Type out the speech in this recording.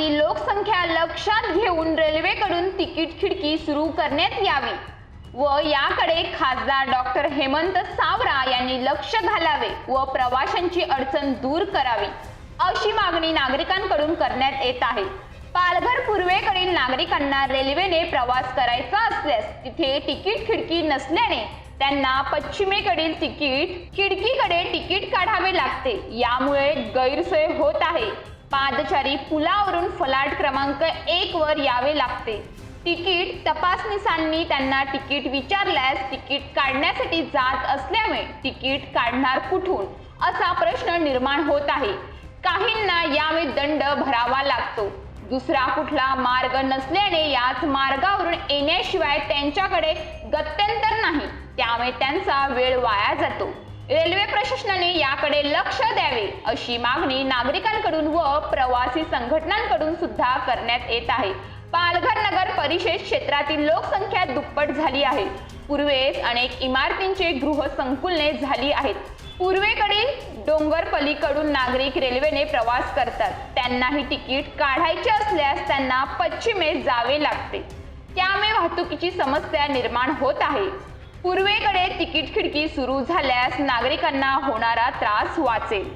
वाढती लोकसंख्या लक्षात घेऊन रेल्वेकडून तिकीट खिडकी सुरू करण्यात यावी. व याकडे खासदार डॉक्टर हेमंत सावरा यांनी लक्ष घालावे व प्रवाशांची अडचण दूर करावी अशी मागणी नागरिकांकडून करण्यात येत आहे. पालघर पूर्वेकडील नागरिकांना रेल्वेने प्रवास करायचा असल्यास तिथे तिकीट खिडकी नसल्याने त्यांना पश्चिमेकडील तिकीट खिडकीकडे तिकीट काढावे लागते. यामुळे गैरसोय होत आहे. पादचारी पुलावरून फलाट क्रमांक एक वर यावे लागते. तिकीट तपासनिसांनी त्यांना तिकीट विचारल्यास तिकीट काढण्यासाठी जात असल्यामुळे तिकीट काढणार कुठून? असा प्रश्न निर्माण होत आहे. काहींना यावेळी दंड भरावा लागतो. दुसरा कुठला मार्ग नसल्याने याच मार्गावरून येण्याशिवाय त्यांच्याकडे गत्यंतर नाही. त्यामुळे त्यांचा वेळ वाया जातो. रेल्वे प्रशासनाने याकडे लक्ष द्यावे अशी मागणी नागरिकांकडून व प्रवासी संघटनांकडून सुद्धा करण्यात येत आहे. पालघर नगर परिषद क्षेत्रातील लोकसंख्या दुप्पट झाली आहे. पूर्वेस अनेक इमारतींचे गृहसंकुलने झाली आहेत. पूर्वेकडील डोंगर पलीकडून नागरिक रेल्वेने प्रवास करतात. त्यांनाही तिकीट काढायचे असल्यास त्यांना पश्चिमेस जावे लागते. त्यामुळे वाहतुकीची समस्या निर्माण होत आहे. पूर्वेकडे तिकीट खिडकी सुरू झाल्यास नागरिकांना होणारा त्रास वाचेल.